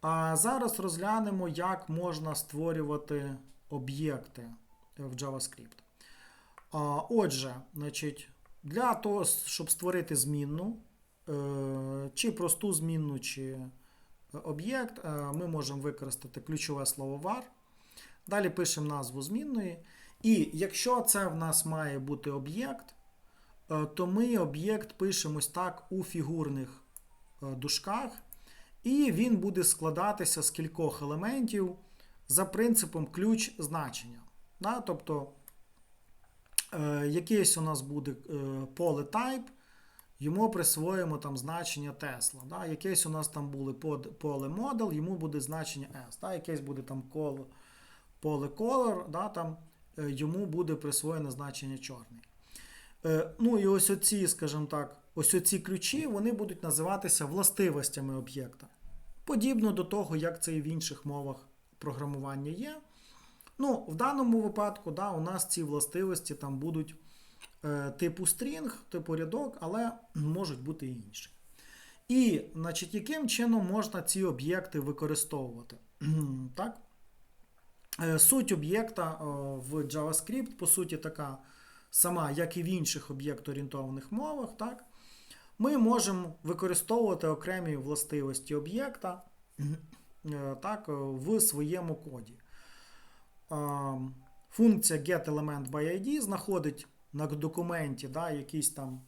А зараз розглянемо, як можна створювати об'єкти в JavaScript. Отже, значить, для того, щоб створити змінну, е, чи просту змінну, чи об'єкт, е, ми можемо використати ключове слово var. Далі пишемо назву змінної. І якщо це в нас має бути об'єкт, е, то ми об'єкт пишемо так у фігурних е, дужках, і він буде складатися з кількох елементів за принципом ключ значення. Да? Тобто е, якийсь у нас буде е, поле type, йому присвоїмо там значення Tesla. Да? Якесь у нас там буде поле model, йому буде значення S. Да? Якесь буде там коло, поле color, да? там, е, йому буде присвоєне значення чорний. Ну і ось оці, скажімо так, ось оці ключі вони будуть називатися властивостями об'єкта. Подібно до того, як це і в інших мовах програмування є. Ну, в даному випадку, да, у нас ці властивості там будуть е, типу string, типу рядок, але можуть бути і інші. І, значить, яким чином можна ці об'єкти використовувати? так? Е, Суть об'єкта е, в JavaScript, по суті, така сама, як і в інших об'єкт-орієнтованих мовах. Так? Ми можемо використовувати окремі властивості об'єкта е, так, в своєму коді. Е, Функція getElementById знаходить на документі да, якийсь там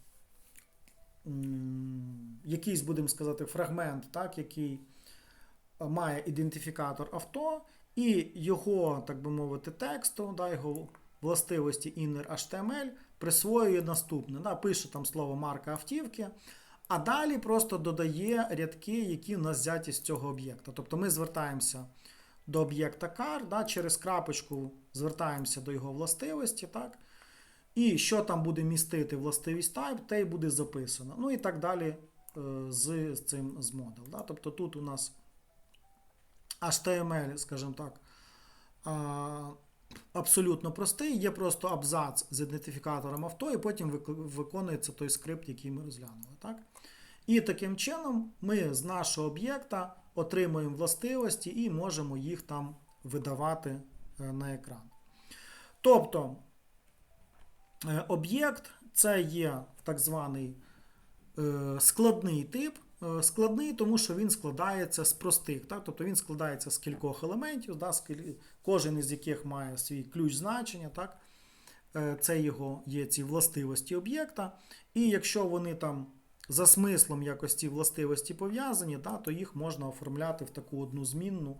якийсь, будемо сказати, фрагмент, так, який має ідентифікатор авто, і його, так би мовити, тексту, да, його властивості inner HTML присвоює наступне. Да, пише там слово марка автівки, а далі просто додає рядки, які в нас взяті з цього об'єкта. Тобто ми звертаємося до об'єкта car, да, через крапочку звертаємося до його властивості. так, І що там буде містити властивість type, те й буде записано. Ну і так далі е, з цим з model. Да. Тобто тут у нас HTML, скажімо так, абсолютно простий. Є просто абзац з ідентифікатором авто, і потім виконується той скрипт, який ми розглянули. Так? І таким чином ми з нашого об'єкта отримуємо властивості і можемо їх там видавати е, на екран. Тобто е, об'єкт це є так званий е, складний тип. Е, Складний, тому що він складається з простих, так? тобто він складається з кількох елементів, да? кожен із яких має свій ключ значення. Так? Е, Це його є ці властивості об'єкта. І якщо вони там за смислом якось ці властивості пов'язані, да, то їх можна оформляти в таку одну змінну,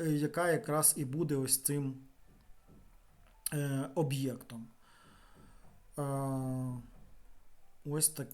е, яка якраз і буде ось цим об'єктом. Ось так.